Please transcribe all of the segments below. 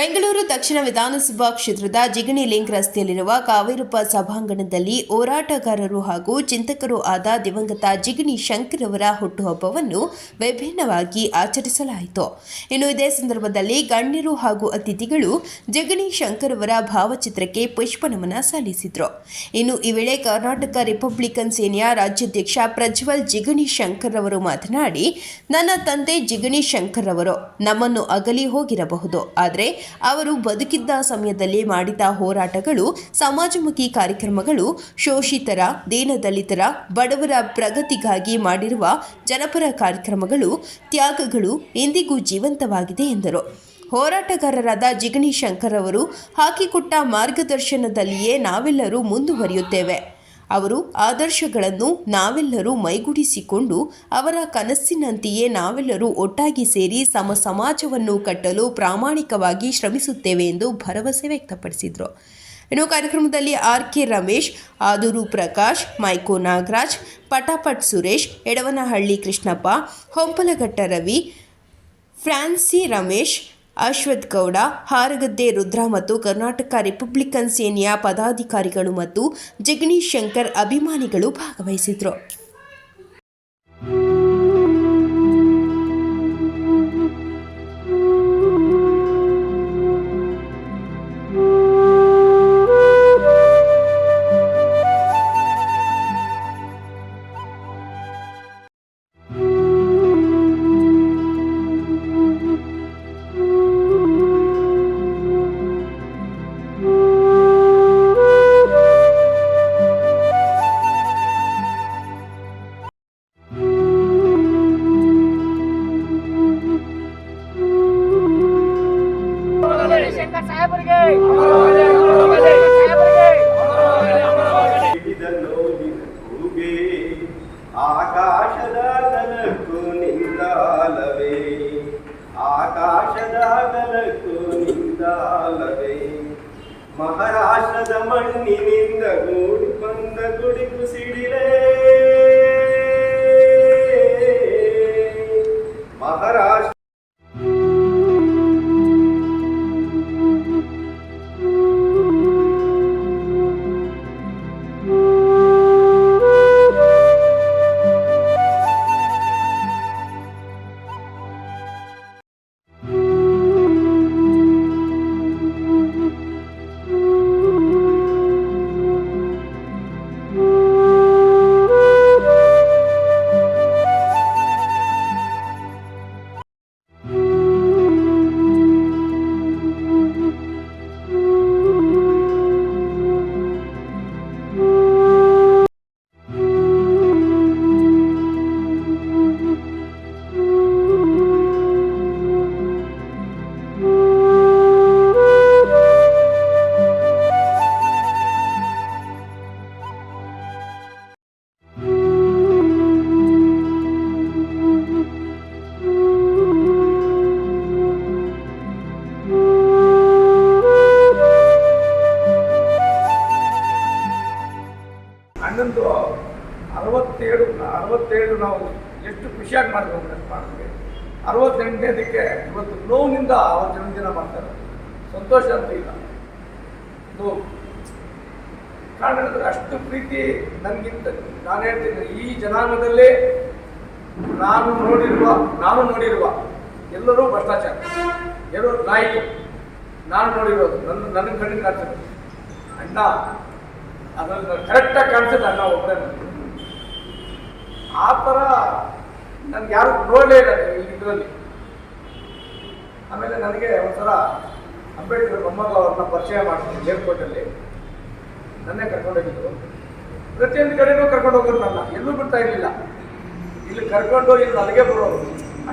ಬೆಂಗಳೂರು ದಕ್ಷಿಣ ವಿಧಾನಸಭಾ ಕ್ಷೇತ್ರದ ಜಿಗಣಿ ಲಿಂಕ್ ರಸ್ತೆಯಲ್ಲಿರುವ ಕಾವೇರಪ್ಪ ಸಭಾಂಗಣದಲ್ಲಿ ಹೋರಾಟಗಾರರು ಹಾಗೂ ಚಿಂತಕರು ಆದ ದಿವಂಗತ ಜಿಗಣಿ ಶಂಕರ್ ಅವರ ಹುಟ್ಟುಹಬ್ಬವನ್ನು ವಿಭಿನ್ನವಾಗಿ ಆಚರಿಸಲಾಯಿತು. ಇನ್ನು ಇದೇ ಸಂದರ್ಭದಲ್ಲಿ ಗಣ್ಯರು ಹಾಗೂ ಅತಿಥಿಗಳು ಜಿಗಣಿ ಶಂಕರ್ ಅವರ ಭಾವಚಿತ್ರಕ್ಕೆ ಪುಷ್ಪನಮನ ಸಲ್ಲಿಸಿದರು. ಇನ್ನು ಈ ವೇಳೆ ಕರ್ನಾಟಕ ರಿಪಬ್ಲಿಕನ್ ಸೇನೆಯ ರಾಜ್ಯಾಧ್ಯಕ್ಷ ಪ್ರಜ್ವಲ್ ಜಿಗಣಿ ಶಂಕರ್ ಅವರು ಮಾತನಾಡಿ, ನನ್ನ ತಂದೆ ಜಿಗಣಿ ಶಂಕರ್ ಅವರು ನಮ್ಮನ್ನು ಅಗಲಿ ಹೋಗಿರಬಹುದು, ಆದರೆ ಅವರು ಬದುಕಿದ್ದ ಸಮಯದಲ್ಲಿ ಮಾಡಿದ ಹೋರಾಟಗಳು, ಸಮಾಜಮುಖಿ ಕಾರ್ಯಕ್ರಮಗಳು, ಶೋಷಿತರ, ದೀನದಲಿತರ, ಬಡವರ ಪ್ರಗತಿಗಾಗಿ ಮಾಡಿರುವ ಜನಪರ ಕಾರ್ಯಕ್ರಮಗಳು, ತ್ಯಾಗಗಳು ಇಂದಿಗೂ ಜೀವಂತವಾಗಿದೆ ಎಂದರು. ಹೋರಾಟಗಾರರಾದ ಜಿಗಣಿ ಶಂಕರ್ ಅವರು, ಹಾಕಿಕೊಟ್ಟ ಮಾರ್ಗದರ್ಶನದಲ್ಲಿಯೇ ನಾವೆಲ್ಲರೂ ಮುಂದುವರಿಯುತ್ತೇವೆ. ಅವರು ಆದರ್ಶಗಳನ್ನು ನಾವೆಲ್ಲರೂ ಮೈಗೂಡಿಸಿಕೊಂಡು ಅವರ ಕನಸಿನಂತೆಯೇ ನಾವೆಲ್ಲರೂ ಒಟ್ಟಾಗಿ ಸೇರಿ ಸಮ ಸಮಾಜವನ್ನು ಕಟ್ಟಲು ಪ್ರಾಮಾಣಿಕವಾಗಿ ಶ್ರಮಿಸುತ್ತೇವೆ ಎಂದು ಭರವಸೆ ವ್ಯಕ್ತಪಡಿಸಿದರು. ಇನ್ನು ಕಾರ್ಯಕ್ರಮದಲ್ಲಿ ಆರ್ ಕೆ ರಮೇಶ್, ಆದೂರು ಪ್ರಕಾಶ್, ಮೈಕೋ ನಾಗರಾಜ್, ಪಟಾಪಟ್ ಸುರೇಶ್, ಎಡವನಹಳ್ಳಿ ಕೃಷ್ಣಪ್ಪ, ಹೊಂಪಲಘಟ್ಟ ರವಿ, ಫ್ರಾನ್ಸಿ ರಮೇಶ್ ಅಶ್ವಥ್ ಗೌಡ ಹಾರಗದ್ದೆ ರುದ್ರ ಮತ್ತು ಕರ್ನಾಟಕ ರಿಪಬ್ಲಿಕನ್ ಸೇನೆಯ ಪದಾಧಿಕಾರಿಗಳು ಮತ್ತು ಜಗಣೀಶ್ ಶಂಕರ್ ಅಭಿಮಾನಿಗಳು ಭಾಗವಹಿಸಿದರು. ಮಣ್ಣಿನಿಂದ ಗೂಡಿ ಬಂದ ಗುಡಿಕು ಸಿಡಿಲೇ ಮಹಾರಾಷ್ಟ್ರ ಹನ್ನೊಂದು ನಾನು ಹೇಳ್ತೀನಿ, ಈ ಜನಾಂಗದಲ್ಲೇ ನಾನು ನೋಡಿರುವ ನಾನು ನೋಡಿರುವ ಎಲ್ಲರೂ ಭ್ರಷ್ಟಾಚಾರ. ಎಲ್ಲರೂ ನಾಯಿ ನಾನು ನೋಡಿರೋದು, ನನ್ನ ನನ್ನ ಕಣ್ಣಿಗೆ ಕಾಣ್ತದೆ ಅಣ್ಣ, ಅದನ್ನು ಕರೆಕ್ಟಾಗಿ ಕಾಣಿಸುತ್ತೆ ಅಣ್ಣ ಒಬ್ಬರೇ ಆ ಥರ ನನ್ಗೆ ಯಾರು ನೋಡಲೇ ಇಲ್ಲ ಇದರಲ್ಲಿ. ಆಮೇಲೆ ನನಗೆ ಒಂಥರ ಅಂಬೇಡ್ಕರ್ ಮೊಮ್ಮಗ ಅವ್ರನ್ನ ಪರಿಚಯ ಮಾಡ್ತೀನಿ ಏರ್ಪೋರ್ಟಲ್ಲಿ ನನ್ನೇ ಕರ್ಕೊಂಡೋಗಿದ್ರು ಪ್ರತಿಯೊಂದು ಕಡೆನೂ ಕರ್ಕೊಂಡು ಹೋಗೋರು ನನ್ನ ಎಲ್ಲೂ ಬಿಡ್ತಾ ಇರಲಿಲ್ಲ. ಇಲ್ಲಿ ಕರ್ಕೊಂಡು ಇಲ್ಲಿ ನನಗೆ ಬರೋರು,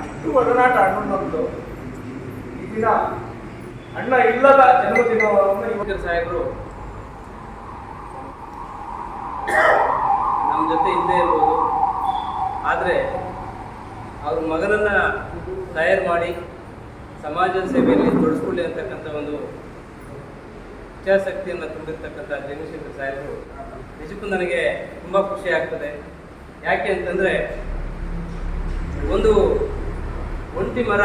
ಅಷ್ಟು ಒಡನಾಟ ಅಣ್ಣನೊಂದು ಈ ದಿನ ಅಣ್ಣ ಇಲ್ಲದ ಜನ್ಮದಿನವನ್ನು ಇವತ್ತಿನ ಸಾಹೇಬರು ನಮ್ಮ ಜೊತೆ ಇದ್ದೇ ಇರ್ಬೋದು. ಆದರೆ ಅವ್ರ ಮಗನನ್ನು ತಯಾರು ಮಾಡಿ ಸಮಾಜದ ಸೇವೆಯಲ್ಲಿ ತೊಡಸ್ಕೊಳ್ಳಿ ಅಂತಕ್ಕಂಥ ಒಂದು ಇಚ್ಛಾಶಕ್ತಿಯನ್ನು ತುಂಬಿರ್ತಕ್ಕಂಥ ಜಗದೀಶಂಕರ್ ಸಾಹೇಬರು ನಿಜಕ್ಕೂ ನನಗೆ ತುಂಬ ಖುಷಿ ಆಗ್ತದೆ. ಯಾಕೆ ಅಂತಂದರೆ, ಒಂದು ಒಂಟಿ ಮರ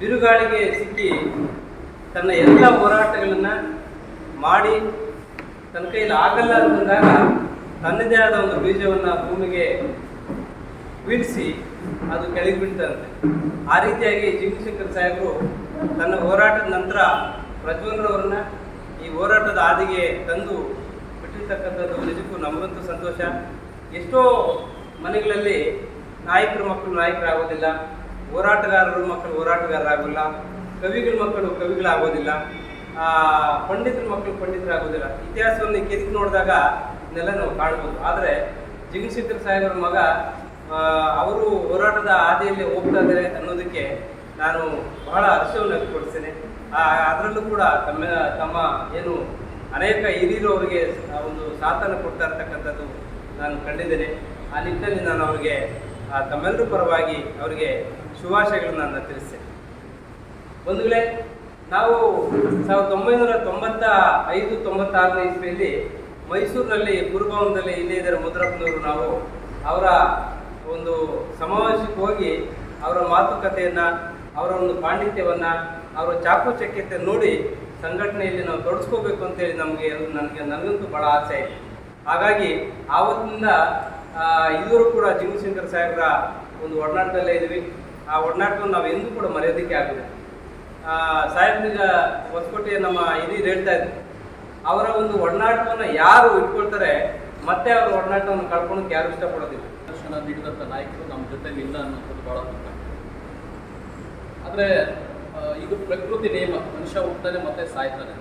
ಬಿರುಗಾಳಿಗೆ ಸಿಕ್ಕಿ ತನ್ನ ಎಲ್ಲ ಹೋರಾಟಗಳನ್ನು ಮಾಡಿ ತನ್ನ ಕೈಯಲ್ಲಿ ಆಗಲ್ಲ ಅಂತಂದಾಗ ತನ್ನದೇ ಆದ ಒಂದು ಬೀಜವನ್ನು ಭೂಮಿಗೆ ಬಿಡಿಸಿ ಅದು ಕೆಳಗೆ ಬೀಳ್ತಂತೆ. ಆ ರೀತಿಯಾಗಿ ಜೀವಶಂಕರ್ ಸಾಹೇಬರು ತನ್ನ ಹೋರಾಟದ ನಂತರ ಪ್ರಜ್ವಲ್ರವ್ರನ್ನ ಈ ಹೋರಾಟದ ಹಾದಿಗೆ ತಂದು ಬಿಟ್ಟಿರ್ತಕ್ಕಂಥದ್ದು ನಿಜಕ್ಕೂ ನಮಗಂತೂ ಸಂತೋಷ. ಎಷ್ಟೋ ಮನೆಗಳಲ್ಲಿ ನಾಯಕರ ಮಕ್ಕಳು ನಾಯಕರಾಗೋದಿಲ್ಲ, ಹೋರಾಟಗಾರರ ಮಕ್ಕಳು ಹೋರಾಟಗಾರರಾಗೋಲ್ಲ ಕವಿಗಳ ಮಕ್ಕಳು ಕವಿಗಳಾಗೋದಿಲ್ಲ ಪಂಡಿತರ ಮಕ್ಕಳು ಪಂಡಿತರಾಗೋದಿಲ್ಲ. ಇತಿಹಾಸವನ್ನು ಕೆದಕಿ ನೋಡಿದಾಗ ಇದನ್ನೆಲ್ಲ ನಾವು ಕಾಣ್ಬೋದು. ಆದರೆ ಜಿಗಶಂಕರ್ ಸಾಹೇಬರ ಮಗ ಅವರು ಹೋರಾಟದ ಹಾದಿಯಲ್ಲಿ ಹೋಗ್ತಾ ಇದ್ದಾರೆ ಅನ್ನೋದಕ್ಕೆ ನಾನು ಬಹಳ ಹರ್ಷವನ್ನು ವ್ಯಕ್ತಪಡಿಸ್ತೇನೆ. ಅದರಲ್ಲೂ ಕೂಡ ತಮ್ಮ ತಮ್ಮ ಏನು ಅನೇಕ ಹಿರಿಯರು ಅವರಿಗೆ ಒಂದು ಸಾಥನ ಕೊಡ್ತಾ ಇರ್ತಕ್ಕಂಥದ್ದು ನಾನು ಕಂಡಿದ್ದೇನೆ. ಆ ನಿಟ್ಟಿನಲ್ಲಿ ನಾನು ಅವರಿಗೆ ತಮ್ಮೆಲ್ಲರ ಪರವಾಗಿ ಅವರಿಗೆ ಶುಭಾಶಯಗಳನ್ನು ನಾನು ತಿಳಿಸ್ತೇನೆ. ಒಂದು ವೇಳೆ ನಾವು ಸಾವಿರದ ಒಂಬೈನೂರ ತೊಂಬತ್ತ ಐದು ತೊಂಬತ್ತಾರನೇ ಇಸ್ವಿಯಲ್ಲಿ ಮೈಸೂರಿನಲ್ಲಿ ಗುರುಭವನದಲ್ಲಿ ಇಲ್ಲೇ ಇದ್ದಾರೆ ಮುದ್ರಪ್ಪನವರು ನಾವು, ಅವರ ಒಂದು ಸಮಾವೇಶಕ್ಕೆ ಹೋಗಿ ಅವರ ಮಾತುಕತೆಯನ್ನು, ಅವರ ಒಂದು ಪಾಂಡಿತ್ಯವನ್ನು, ಅವರ ಚಾಕುಚಕ್ಯತೆ ನೋಡಿ ಸಂಘಟನೆಯಲ್ಲಿ ನಾವು ತೊಡಸ್ಕೋಬೇಕು ಅಂತೇಳಿ ನಮಗೆ ನನಗೆ ನನಗಂತೂ ಭಾಳ ಆಸೆ ಇದೆ. ಹಾಗಾಗಿ ಆವತ್ತಿನಿಂದ ಇವರು ಕೂಡ ಜಿಂಗಶಂಕರ್ ಸಾಹೇಬರ ಒಂದು ಒಡನಾಟದಲ್ಲೇ ಇದ್ವಿ. ಆ ಒಡನಾಟವನ್ನು ನಾವು ಎಂದೂ ಕೂಡ ಮರೆಯೋದಕ್ಕೆ ಆಗಿದೆ ಆ, ಹೊಸಕೋಟೆ ನಮ್ಮ ಹಿರಿಯರು ಹೇಳ್ತಾ ಇದ್ರು. ಅವರ ಒಂದು ಒಡನಾಟವನ್ನು ಯಾರು ಇಟ್ಕೊಳ್ತಾರೆ ಮತ್ತೆ ಅವರ ಒಡನಾಟವನ್ನು ಕಳ್ಕೊಳಕ್ಕೆ ಯಾರು ಇಷ್ಟಪಡೋದಿಲ್ಲ. ದರ್ಶನ ನೀಡಿದಂಥ ನಾಯಕರು ನಮ್ಮ ಜೊತೆಲಿ ಇಲ್ಲ ಅನ್ನೋದು ಭಾಳ ಆದರೆ ಇದು ಪ್ರಕೃತಿ ನಿಯಮ ಮನುಷ್ಯ ಹುಟ್ಟನೆ ಮತ್ತೆ ಸಾಯ್ತಾನೆ.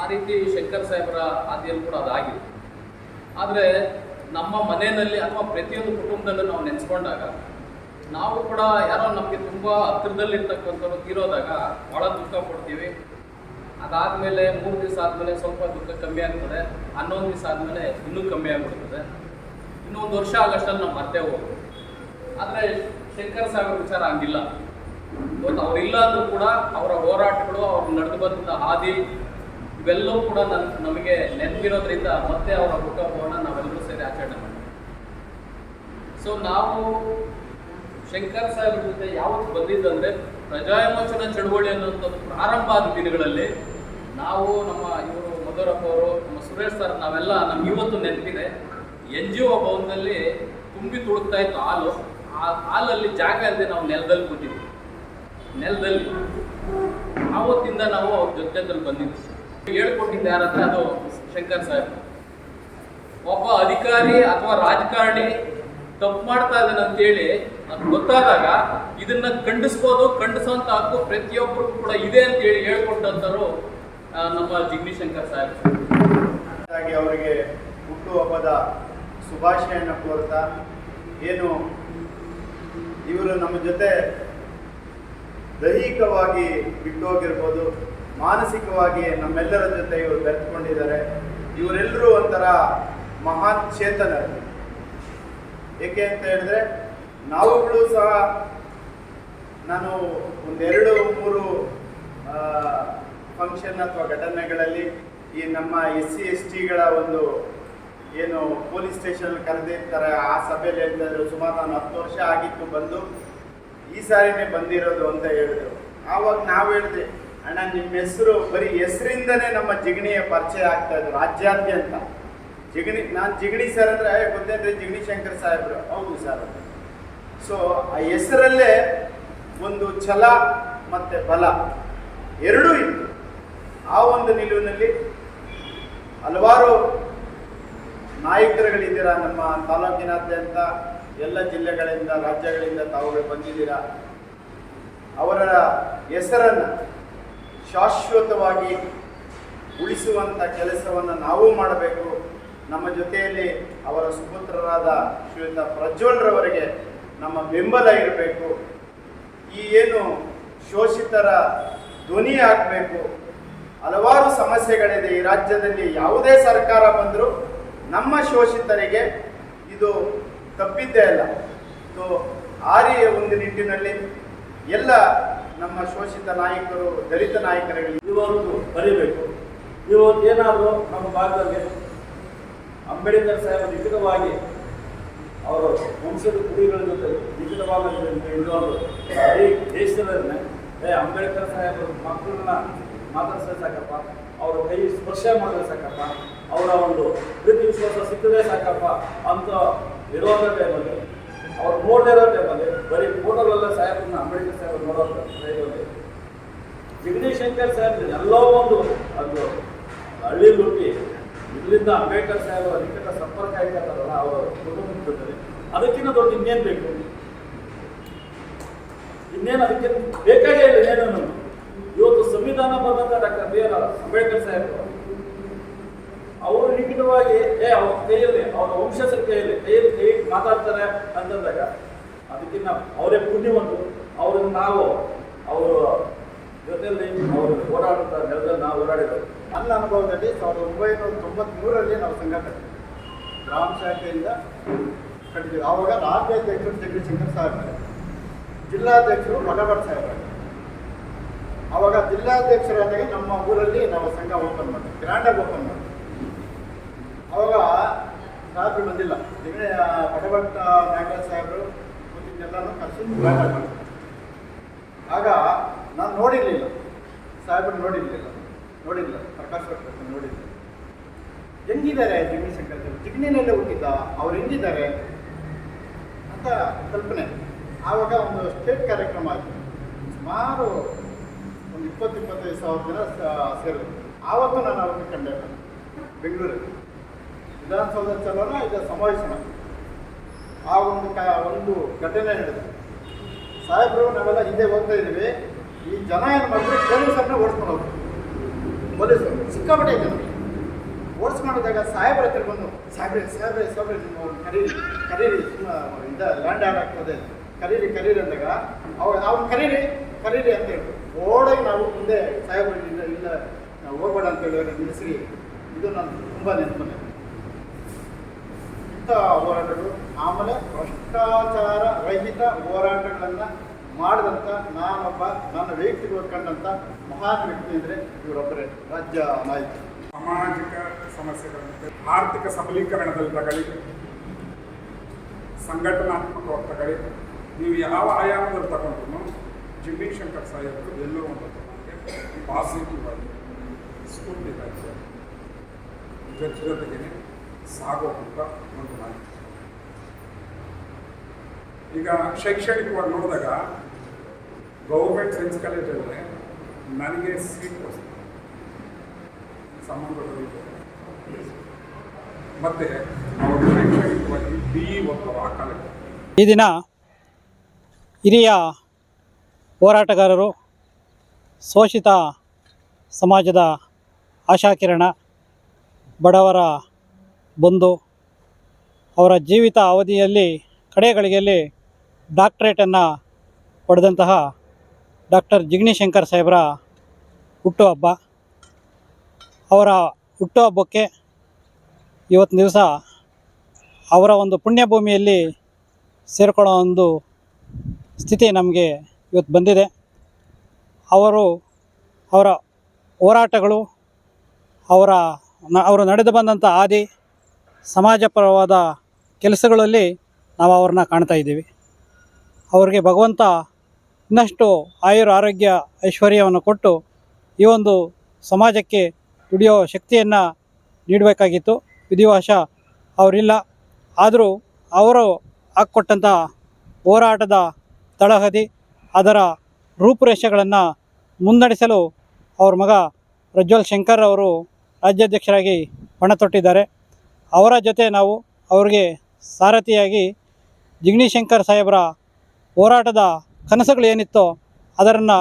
ಆ ರೀತಿ ಶಂಕರ್ ಸಾಹೇಬರ ಹಾದಿಯಲ್ಲಿ ಕೂಡ ಅದಾಗಿದೆ. ಆದರೆ ನಮ್ಮ ಮನೆಯಲ್ಲಿ ಅಥವಾ ಪ್ರತಿಯೊಂದು ಕುಟುಂಬದಲ್ಲೂ ನಾವು ನೆನೆಸ್ಕೊಂಡಾಗ, ನಾವು ಕೂಡ ಯಾರೋ ನಮಗೆ ತುಂಬ ಹತ್ತಿರದಲ್ಲಿರ್ತಕ್ಕಂಥವ್ರು ತೀರೋದಾಗ ಭಾಳ ದುಃಖ ಪಡ್ತೀವಿ. ಅದಾದಮೇಲೆ ಮೂರು ದಿವಸ ಆದಮೇಲೆ ಸ್ವಲ್ಪ ದುಃಖ ಕಮ್ಮಿ ಆಗ್ತದೆ, ಹನ್ನೊಂದು ದಿವಸ ಆದಮೇಲೆ ಇನ್ನೂ ಕಮ್ಮಿ ಆಗಿಬಿಡ್ತದೆ. ಇನ್ನೊಂದು ವರ್ಷ ಆಗಷ್ಟಲ್ಲಿ ನಾವು ಮತ್ತೆ ಹೋಗ್ಬೋದು. ಆದರೆ ಶಂಕರ್ ಸಾಹೇಬ್ರ ವಿಚಾರ ಹಂಗಿಲ್ಲ. ಇವತ್ತು ಅವರಿಲ್ಲ ಕೂಡ ಅವರ ಹೋರಾಟಗಳು, ಅವ್ರು ನಡೆದು ಬಂದಿದ್ದ ಹಾದಿ, ಇವೆಲ್ಲವೂ ಕೂಡ ನನ್, ನಮಗೆ ನೆನಪಿರೋದ್ರಿಂದ ಮತ್ತೆ ಅವರ ಹುಟ್ಟುಹಬ್ಬವನ್ನು ನಾವೆಲ್ಲರೂ ಸೇರಿ ಆಚರಣೆ ಮಾಡ್ತೀವಿ ಸೊ ನಾವು ಶಂಕರ್ ಸಾಹೇಬ್ರ ಜೊತೆ ಯಾವತ್ತು ಬಂದಿದ್ದಂದ್ರೆ ಪ್ರಜಾಮೋಚನ ಚಳುವಳಿ ಅನ್ನೋಂಥ ಪ್ರಾರಂಭ ಆದ ದಿನಗಳಲ್ಲಿ ನಾವು ನಮ್ಮ ಇವರು ಮಧುರಪ್ಪ ಅವರು, ನಮ್ಮ ಸುರೇಶ್ ಸರ್ ನಾವೆಲ್ಲ ನಮ್ಗೆ ಇವತ್ತು ನೆನಪಿದೆ. ಎನ್ ಜಿ ಒ ಭವನದಲ್ಲಿ ತುಂಬಿ ತುಳುಕ್ತಾ ಇತ್ತು ಹಾಲು. ಆ ಹಾಲಲ್ಲಿ ಜಾಗ ಇಲ್ಲದೆ ನಾವು ನೆಲದಲ್ಲಿ ಕೂತಿದ್ವಿ. ನೆಲದಲ್ಲಿ. ಆವತ್ತಿಂದ ನಾವು ಅವ್ರ ಜೊತೆದಲ್ಲಿ ಬಂದಿದ್ವಿ. ಹೇಳ್ಕೊಟ್ಟಿದ್ದು ಯಾರಂದ್ರೆ ಅದು ಶಂಕರ್ ಸಾಹೇಬ್. ಒಬ್ಬ ಅಧಿಕಾರಿ ಅಥವಾ ರಾಜಕಾರಣಿ ತಪ್ಪು ಮಾಡ್ತಾ ಇದ್ದಾನೆ ಅದು ಗೊತ್ತಾದಾಗ ಇದನ್ನ ಖಂಡಿಸ್ಬೋದು ಖಂಡಿಸುವಂತ ಹಕ್ಕು ಪ್ರತಿಯೊಬ್ಬರಿಗೂ ಕೂಡ ಇದೆ ಅಂತ ಹೇಳಿ ಹೇಳ್ಕೊಟ್ಟಂತರು ನಮ್ಮ ಜಿಗ್ನಿ ಶಂಕರ್ ಸಾಹೇಬ್. ಅವರಿಗೆ ಹುಟ್ಟುಹಬ್ಬದ ಶುಭಾಶಯನ ಕೋರ್ತಾ, ಏನು ಇವರು ನಮ್ಮ ಜೊತೆ ದೈಹಿಕವಾಗಿ ಬಿಟ್ಟೋಗಿರ್ಬೋದು, ಮಾನಸಿಕವಾಗಿ ನಮ್ಮೆಲ್ಲರ ಜೊತೆ ಇವರು ಬೆರೆತ್ಕೊಂಡಿದ್ದಾರೆ. ಇವರೆಲ್ಲರೂ ಒಂಥರ ಮಹಾನ್ ಚೇತನರು. ಏಕೆ ಅಂತ ಹೇಳಿದ್ರೆ, ನಾವುಗಳು ಸಹ ನಾನು ಒಂದೆರಡು, ಮೂರು ಫಂಕ್ಷನ್ ಅಥವಾ ಘಟನೆಗಳಲ್ಲಿ ಈ ನಮ್ಮ ಎಸ್ ಸಿ, ಎಸ್ ಟಿಗಳ ಒಂದು ಏನು ಪೊಲೀಸ್ ಸ್ಟೇಷನ್ ಕರೆದಿರ್ತಾರೆ, ಆ ಸಭೆಯಲ್ಲಿ ಸುಮಾರು ನಾನು ಹತ್ತು ವರ್ಷ ಆಗಿತ್ತು ಬಂದು. ಈ ಸಾರಿನೇ ಬಂದಿರೋದು ಅಂತ ಹೇಳಿದ್ರು. ಆವಾಗ ನಾವು ಹೇಳಿದೆ, ಅಣ್ಣ ನಿಮ್ಮ ಹೆಸರು ಬರೀ ಹೆಸರಿಂದನೇ ನಮ್ಮ ಜಿಗಣಿಯ ಪರಿಚಯ ಆಗ್ತಾ ಇದ್ರು, ರಾಜ್ಯಾದ್ಯಂತ. ಜಿಗಣಿ, ನಾನು ಜಿಗಣಿ ಸರ್ ಅಂದ್ರೆ ಗೊತ್ತೇಂದ್ರೆ ಜಿಗಣಿ ಶಂಕರ್ ಸಾಹೇಬ್ರು. ಹೌದು ಸರ್. ಸೊ ಆ ಹೆಸರಲ್ಲೇ ಒಂದು ಛಲ ಮತ್ತೆ ಬಲ ಎರಡೂ ಇತ್ತು. ಆ ಒಂದು ನಿಲುವಿನಲ್ಲಿ ಹಲವಾರು ನಾಯಕರುಗಳಿದ್ದೀರಾ ನಮ್ಮ ತಾಲೂಕಿನಾದ್ಯಂತ ಎಲ್ಲ ಜಿಲ್ಲೆಗಳಿಂದ, ರಾಜ್ಯಗಳಿಂದ ತಾವುಗಳು ಬಂದಿದ್ದೀರಾ? ಅವರ ಹೆಸರನ್ನು ಶಾಶ್ವತವಾಗಿ ಉಳಿಸುವಂಥ ಕೆಲಸವನ್ನು ನಾವು ಮಾಡಬೇಕು. ನಮ್ಮ ಜೊತೆಯಲ್ಲಿ ಅವರ ಸುಪುತ್ರರಾದ ಶ್ರೀಯುತ ಪ್ರಜ್ವಲ್ರವರಿಗೆ ನಮ್ಮ ಬೆಂಬಲ ಇರಬೇಕು. ಈ ಏನು ಶೋಷಿತರ ಧ್ವನಿ ಆಗಬೇಕು ಹಲವಾರು ಸಮಸ್ಯೆಗಳಿದೆ. ಈ ರಾಜ್ಯದಲ್ಲಿ ಯಾವುದೇ ಸರ್ಕಾರ ಬಂದರೂ ನಮ್ಮ ಶೋಷಿತರಿಗೆ ಇದು ತಪ್ಪಿದ್ದೇ ಅಲ್ಲ ಸೊ ಆ ಒಂದು ನಿಟ್ಟಿನಲ್ಲಿ ಎಲ್ಲ ನಮ್ಮ ಶೋಷಿತ ನಾಯಕರು, ದಲಿತ ನಾಯಕರಿಗೆ ಇವತ್ತು ಬರೀಬೇಕು. ಇವತ್ತು ಏನಾದರೂ ನಮ್ಮ ಭಾಗದಲ್ಲಿ ಅಂಬೇಡ್ಕರ್ ಸಾಹೇಬ ನಿಖಿತವಾಗಿ ಅವರು ವಂಶದ ಕುಡಿಗಳ ಜೊತೆ ನಿಕಟವಾದ ಇಡುವರು ಈ ದೇಶದಲ್ಲೇ ಏ, ಅಂಬೇಡ್ಕರ್ ಸಾಹೇಬರು ಮಕ್ಕಳನ್ನ ಮಾತಾಡ್ಸಿದ್ರೆ ಸಾಕಪ್ಪ, ಅವರ ಕೈ ಸ್ಪರ್ಶ ಮಾಡಿದ್ರೆ ಸಾಕಪ್ಪ, ಅವರ ಒಂದು ಪ್ರೀತಿ, ವಿಶ್ವಾಸ ಸಿಕ್ಕದೇ ಸಾಕಪ್ಪ ಅಂತ ಇರೋದ ಟೈಮಲ್ಲಿ ಅವ್ರು ನೋಡದೇ ಇರೋ ಟೈಮಲ್ಲಿ ಬರೀ ಫೋಟೋಗಳೆಲ್ಲ ಸಾಹೇಬ್ರನ್ನ ಅಂಬೇಡ್ಕರ್ ಸಾಹೇಬ್ ನೋಡೋ ಟೈಮಲ್ಲಿ ಜಗದೀಶ್ ಶಂಕರ್ ಸಾಹೇಬ್ ಎಲ್ಲೋ ಒಂದು ಅದು ಹಳ್ಳಿ ಹುಟ್ಟಿ ಇಲ್ಲಿಂದ ಅಂಬೇಡ್ಕರ್ ಸಾಹೇಬ್ ನಿಕಟ ಸಂಪರ್ಕ ಆಯ್ತಾರಲ್ಲ ಅವರ ಕುಟುಂಬದ ಜೊತೆ ಅದಕ್ಕಿಂತ ದೊಡ್ಡ ಇನ್ನೇನು ಬೇಕು? ಇನ್ನೇನು ಅದಕ್ಕೆ ಬೇಕಾಗೇ ಇಲ್ಲ ಇನ್ನೇನು ಇವತ್ತು ಸಂವಿಧಾನ ಬಂದಂತ ಡಾಕ್ಟರ್ ಬಿ ಆರ್ ಅಂಬೇಡ್ಕರ್ ಸಾಹೇಬರು ಅವರು ಲಿಖಿತವಾಗಿ, ಏ, ಅವ್ರ ಕೈಯಲ್ಲಿ, ಅವರ ವಂಶಸ್ಥರ ಕೈಯಲ್ಲಿ ಕೈಯಲ್ಲಿ ಕೈ ಮಾತಾಡ್ತಾರೆ? ಅಂತಂದಾಗ ಅದಕ್ಕಿಂತ ಅವರೇ ಪುಣ್ಯವಂತರು. ಅವ್ರನ್ನ ನಾವು, ಅವರು ಜೊತೆಯಲ್ಲಿ ಅವರು ಓಡಾಡುತ್ತ ನೆಲದಲ್ಲಿ ನಾವು ಓಡಾಡಿದ್ರು ನನ್ನ ಅನುಭವದಲ್ಲಿ ಸಾವಿರದ ಒಂಬೈನೂರ ತೊಂಬತ್ಮೂರರಲ್ಲಿ ನಾವು ಸಂಘ ಕಟ್ಟಿದ್ವಿ ಗ್ರಾಮ ಶಾಖೆಯಿಂದ ಕಟ್ಟಿದ್ವಿ. ಆವಾಗ ರಾಜ್ಯಾಧ್ಯಕ್ಷರು ಜಗದೀಶ್ ಶಂಕರ್ ಸಾಹೇಬ್ರೆ ಜಿಲ್ಲಾಧ್ಯಕ್ಷರು ಮಠಭಟ್ ಸಾಹೇಬ್ ಆವಾಗ ಜಿಲ್ಲಾಧ್ಯಕ್ಷರಾದಾಗ ನಮ್ಮ ಊರಲ್ಲಿ ನಾವು ಸಂಘ ಓಪನ್ ಮಾಡಿದ್ವಿ. ಗ್ರ್ಯಾಂಡಾಗಿ ಓಪನ್ ಮಾಡಿದ್ವಿ. ಆವಾಗ ಸಾಹೇಬ್ರು ಬಂದಿಲ್ಲ. ಜಗನೇ ಮಠಭಟ್ ನಾಗರಾಜ್ ಸಾಹೇಬರು ಗ್ರ್ಯಾಂಡಾಗಿ ಮಾಡಿದ್ವಿ ಆಗ ನಾನು ನೋಡಿರಲಿಲ್ಲ. ಸಾಹೇಬರು ನೋಡಿರಲಿಲ್ಲ. ನೋಡಿಲ್ಲ. ಪ್ರಕಾಶ್ ಭಟ್ ನೋಡಿಲ್ಲ ಹೆಂಗಿದ್ದಾರೆ ಜಿಗ್ನಿ ಶಂಕರ್ ಜಿಗ್ನಿನಲ್ಲೇ ಹುಟ್ಟಿದ್ದ? ಅವ್ರು ಹೆಂಗಿದ್ದಾರೆ? ಅಂತ ಕಲ್ಪನೆ. ಆವಾಗ ಒಂದು ಸ್ಟೇಟ್ ಕಾರ್ಯಕ್ರಮ ಆಯಿತು. ಸುಮಾರು ಒಂದು ಇಪ್ಪತ್ತು, ಇಪ್ಪತ್ತೈದು ಸಾವಿರ ಜನ ಸೇರಿದ್ರು. ಆವತ್ತು ನಾನು ಅವ್ರನ್ನ ಕಂಡೆ ಬೆಂಗಳೂರಲ್ಲಿ. ವಿಧಾನಸೌಧ ಚಲೋನ, ಇದು ಸಮಾವೇಶನ ಆ ಒಂದು ಕ, ಒಂದು ಘಟನೆ ನಡೆದ ಸಾಹೇಬರು, ನಾವೆಲ್ಲ ಹಿಂದೆ ಹೋಗ್ತಾ ಇದ್ದೀವಿ. ಈ ಜನ ಏನು ಮಾಡಿದ್ರೆ? ಪೊಲೀಸರನ್ನ ಓಡಿಸ್ಕೊಂಡು ಹೋಗ್ತಾರೆ ಪೊಲೀಸರು. ಸಿಕ್ಕಾಪಟ್ಟೆ ಜನ. ಓಡಿಸ್ಕೊಂಡಿದ್ದಾಗ ಸಾಹೇಬ್ರ ಹತ್ರ ಬಂದು, ಸಾಹೇಬ್ರೆ ಸಾಹೇಬ್ರೆ ಸಾಹೇಬ್ರೆ ನಿಮ್ಮ ಕರೀರಿ ಕರೀರಿ ಇಂದ ಲ್ಯಾಂಡ್ ಆಡ್ ಆಗ್ತದೆ ಕರೀರಿ ಕರೀರಿ ಅಂದಾಗ ಅವ್ರು ಅವ್ನು ಕರೀರಿ ಕರೀರಿ ಅಂತ ಹೇಳಿ. ಓಡಾಗಿ ನಾವು ಮುಂದೆ ಸಾಹೇಬ್ರು, ಇಲ್ಲ ಇಲ್ಲ, ಹೋಗ್ಬೇಡ ಅಂತ ಹೇಳಿ ನಿಲ್ಲಿಸ್ರಿ ಇದು ನಾನು ತುಂಬ ನೆನಪನೆ ಇಂಥ ಹೋರಾಟಗಳು, ಆಮೇಲೆ ಭ್ರಷ್ಟಾಚಾರ ರಹಿತ ಹೋರಾಟಗಳನ್ನು ಮಾಡಿದಂಥ ನಾನೊಬ್ಬ, ನನ್ನ ವ್ಯಕ್ತಿಗೆ ಕಂಡಂಥ ಮಹಾನ್ ವ್ಯಕ್ತಿ ಅಂದರೆ ಇವರೊಬ್ಬರೇ ರಾಜ್ಯ ನಾಯಕ ಸಾಮಾಜಿಕ ಸಮಸ್ಯೆಗಳಂತೆ, ಆರ್ಥಿಕ ಸಬಲೀಕರಣದಲ್ಲಿ ತಗಲಿ ಸಂಘಟನಾತ್ಮಕವಾಗಿ ತಗೊಳ್ಳಿ. ನೀವು ಯಾವ ಆಯಾಮದಲ್ಲಿ ತಗೊಂಡ್ರು ಜಿಮ್ಮಿ ಶಂಕರ್ ಸಾಹೇಬರು ಎಲ್ಲೋ ಒಂದು ಪಾಸಿಟಿವ್ ಆಗಿ ಸ್ಫೂರ್ತಿ ಜೊತೆ ಜೊತೆಗೇನೆ ಸಾಗುವಂಥ ಒಂದು ಮಾಹಿತಿ ಈಗ ಶೈಕ್ಷಣಿಕವಾಗಿ ನೋಡಿದಾಗ ಗೌರ್ಮೆಂಟ್ ಸೈನ್ಸ್ ಕಾಲೇಜಲ್ಲಿ ನನಗೆ ಸೀಟ್ ಸಂಬಂಧಗಳು ಮತ್ತೆ ಅವರು ಶೈಕ್ಷಣಿಕವಾಗಿ ಬಿ ಒಂದು ಆ ಕಾಲೇಜ್ ಈ ದಿನ ಹಿರಿಯ ಹೋರಾಟಗಾರರು, ಶೋಷಿತ ಸಮಾಜದ ಆಶಾಕಿರಣ, ಬಡವರ ಬಂಧು ಅವರ ಜೀವಿತ ಅವಧಿಯಲ್ಲಿ ಕಡೆ ಗಳಿಗೆಯಲ್ಲಿ ಡಾಕ್ಟ್ರೇಟನ್ನು ಪಡೆದಂತಹ ಡಾಕ್ಟರ್ ಜಿಗ್ನಿಶಂಕರ್ ಸಾಹೇಬರ ಹುಟ್ಟುಹಬ್ಬ ಅವರ ಹುಟ್ಟುಹಬ್ಬಕ್ಕೆ ಇವತ್ತು ದಿವಸ ಅವರ ಒಂದು ಪುಣ್ಯಭೂಮಿಯಲ್ಲಿ ಸೇರಿಕೊಳ್ಳೋ ಒಂದು ಸ್ಥಿತಿ ನಮಗೆ ಇವತ್ತು ಬಂದಿದೆ. ಅವರು ಅವರ ಹೋರಾಟಗಳು, ಅವರ ನ, ಅವರು ನಡೆದು ಬಂದಂಥ ಹಾದಿ ಸಮಾಜಪರವಾದ ಕೆಲಸಗಳಲ್ಲಿ ನಾವು ಅವ್ರನ್ನ ಕಾಣ್ತಾ ಇದ್ದೀವಿ. ಅವರಿಗೆ ಭಗವಂತ ಇನ್ನಷ್ಟು ಆಯುರ್ ಆರೋಗ್ಯ ಐಶ್ವರ್ಯವನ್ನು ಕೊಟ್ಟು ಈ ಒಂದು ಸಮಾಜಕ್ಕೆ ದುಡಿಯೋ ಶಕ್ತಿಯನ್ನು ನೀಡಬೇಕಾಗಿತ್ತು. ವಿಧಿವಾಶ ಅವರಿಲ್ಲ. ಆದರೂ ಅವರು ಹಾಕ್ಕೊಟ್ಟಂಥ ಹೋರಾಟದ ತಳಹದಿ, ಅದರ ರೂಪುರೇಷೆಗಳನ್ನು ಮುನ್ನಡೆಸಲು ಅವ್ರ ಮಗ ಪ್ರಜ್ವಲ್ ಶಂಕರ್ ಅವರು ರಾಜ್ಯಾಧ್ಯಕ್ಷರಾಗಿ ಪಣ ತೊಟ್ಟಿದ್ದಾರೆ. ಅವರ ಜೊತೆ ನಾವು ಅವರಿಗೆ ಸಾರಥಿಯಾಗಿ ಜಿಗ್ನಿಶಂಕರ್ ಸಾಹೇಬರ ಹೋರಾಟದ ಕನಸುಗಳು ಏನಿತ್ತೋ ಅದನ್ನು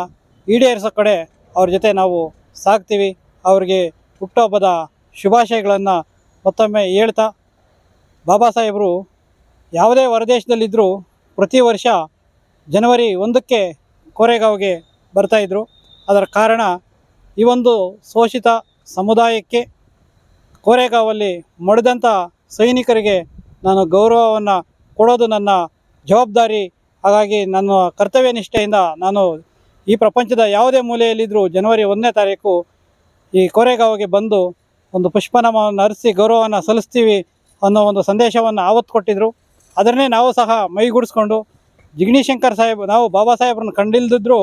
ಈಡೇರಿಸೋ ಕಡೆ ಅವ್ರ ಜೊತೆ ನಾವು ಸಾಗ್ತೀವಿ. ಅವರಿಗೆ ಹುಟ್ಟುಹಬ್ಬದ ಶುಭಾಶಯಗಳನ್ನು ಮತ್ತೊಮ್ಮೆ ಹೇಳ್ತಾ, ಬಾಬಾ ಸಾಹೇಬರು ಯಾವುದೇ ಹೊರದೇಶದಲ್ಲಿದ್ದರೂ ಪ್ರತಿ ವರ್ಷ ಜನವರಿ ಒಂದಕ್ಕೆ ಕೋರೆಗಾವ್ಗೆ ಬರ್ತಾಯಿದ್ರು ಅದರ ಕಾರಣ ಈ ಒಂದು ಶೋಷಿತ ಸಮುದಾಯಕ್ಕೆ ಕೋರೆಗಾಂವಲ್ಲಿ ಮಡಿದಂಥ ಸೈನಿಕರಿಗೆ ನಾನು ಗೌರವವನ್ನು ಕೊಡೋದು ನನ್ನ ಜವಾಬ್ದಾರಿ. ಹಾಗಾಗಿ ನನ್ನ ಕರ್ತವ್ಯ ನಿಷ್ಠೆಯಿಂದ ನಾನು ಈ ಪ್ರಪಂಚದ ಯಾವುದೇ ಮೂಲೆಯಲ್ಲಿದ್ದರೂ ಜನವರಿ ಒಂದನೇ ತಾರೀಕು ಈ ಕೋರೆಗಾವಿಗೆ ಬಂದು ಒಂದು ಪುಷ್ಪನಮವನ್ನು ಅರಿಸಿ ಗೌರವವನ್ನು ಸಲ್ಲಿಸ್ತೀವಿ ಅನ್ನೋ ಒಂದು ಸಂದೇಶವನ್ನು ಆವತ್ತು ಕೊಟ್ಟಿದ್ದರು ಅದನ್ನೇ ನಾವು ಸಹ ಮೈಗೂಡಿಸ್ಕೊಂಡು ಜಿಗ್ನಿಶಂಕರ್ ಸಾಹೇಬ್, ನಾವು ಬಾಬಾ ಸಾಹೇಬ್ರನ್ನ ಕಂಡಿಲ್ದಿದ್ರು